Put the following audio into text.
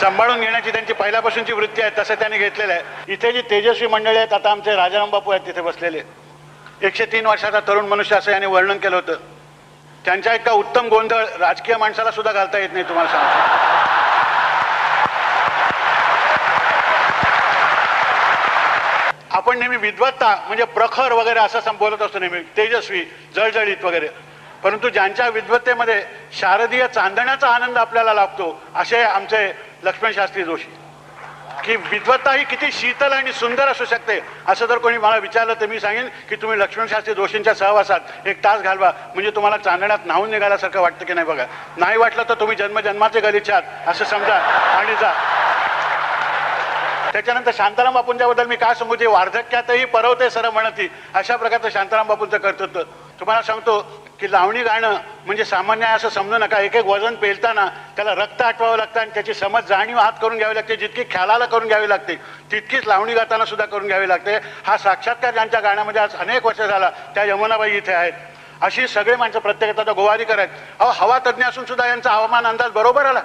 सांभाळून घेण्याची त्यांची पहिल्यापासूनची वृत्ती आहे तसं त्यांनी घेतलेलं आहे. इथे जी तेजस्वी मंडळी आहेत आता आमचे राजाराम बापू आहेत तिथे बसलेले. एकशे तीन वर्षाचा तरुण मनुष्य असं याने वर्णन केलं होतं. त्यांच्या इतका उत्तम गोंधळ राजकीय माणसाला सुद्धा घालता येत नाही तुम्हाला सांगतो. आपण नेहमी विद्वत्ता म्हणजे प्रखर वगैरे असं संबोधत असतो नेहमी तेजस्वी जळजळीत वगैरे. परंतु ज्यांच्या विद्वत्तेमध्ये शारदीय चांदण्याचा आनंद आपल्याला लाभतो असे आमचे लक्ष्मण शास्त्री जोशी. की विद्वत्ता ही किती शीतल आणि सुंदर असू शकते असं जर कोणी मला विचारलं तर मी सांगेन की तुम्ही लक्ष्मण शास्त्री जोशींच्या सहवासात एक तास घालवा. म्हणजे तुम्हाला चांदण्यात न्हावून निघाल्यासारखं वाटतं की नाही बघा. नाही वाटलं तर तुम्ही जन्मजन्माचे गलिच्छ आहात असं समजा. आणि जा. त्याच्यानंतर शांताराम बापूंच्याबद्दल मी काय सांगू? ते वार्धक्यातही परवते सर म्हणती अशा प्रकारचं शांताराम बापूंचं कर्तृत्व. तुम्हाला सांगतो की लावणी गाणं म्हणजे सामान्य असं समजू नका. एक एक वजन पेलताना त्याला रक्त आठवावं लागतं आणि त्याची समज जाणीव हात करून घ्यावी लागते. जितकी ख्यालाला करून घ्यावी लागते तितकीच लावणी गाताना सुद्धा करून घ्यावी लागते. हा साक्षात्कार ज्यांच्या गाण्यामध्ये आज अनेक वर्ष झाला त्या यमुनाबाई इथे आहेत. अशी सगळे माणसं प्रत्येक आता गोवारीकर आहेत. अहो हवा तज्ज्ञ असून सुद्धा यांचा हवामान अंदाज बरोबर आला.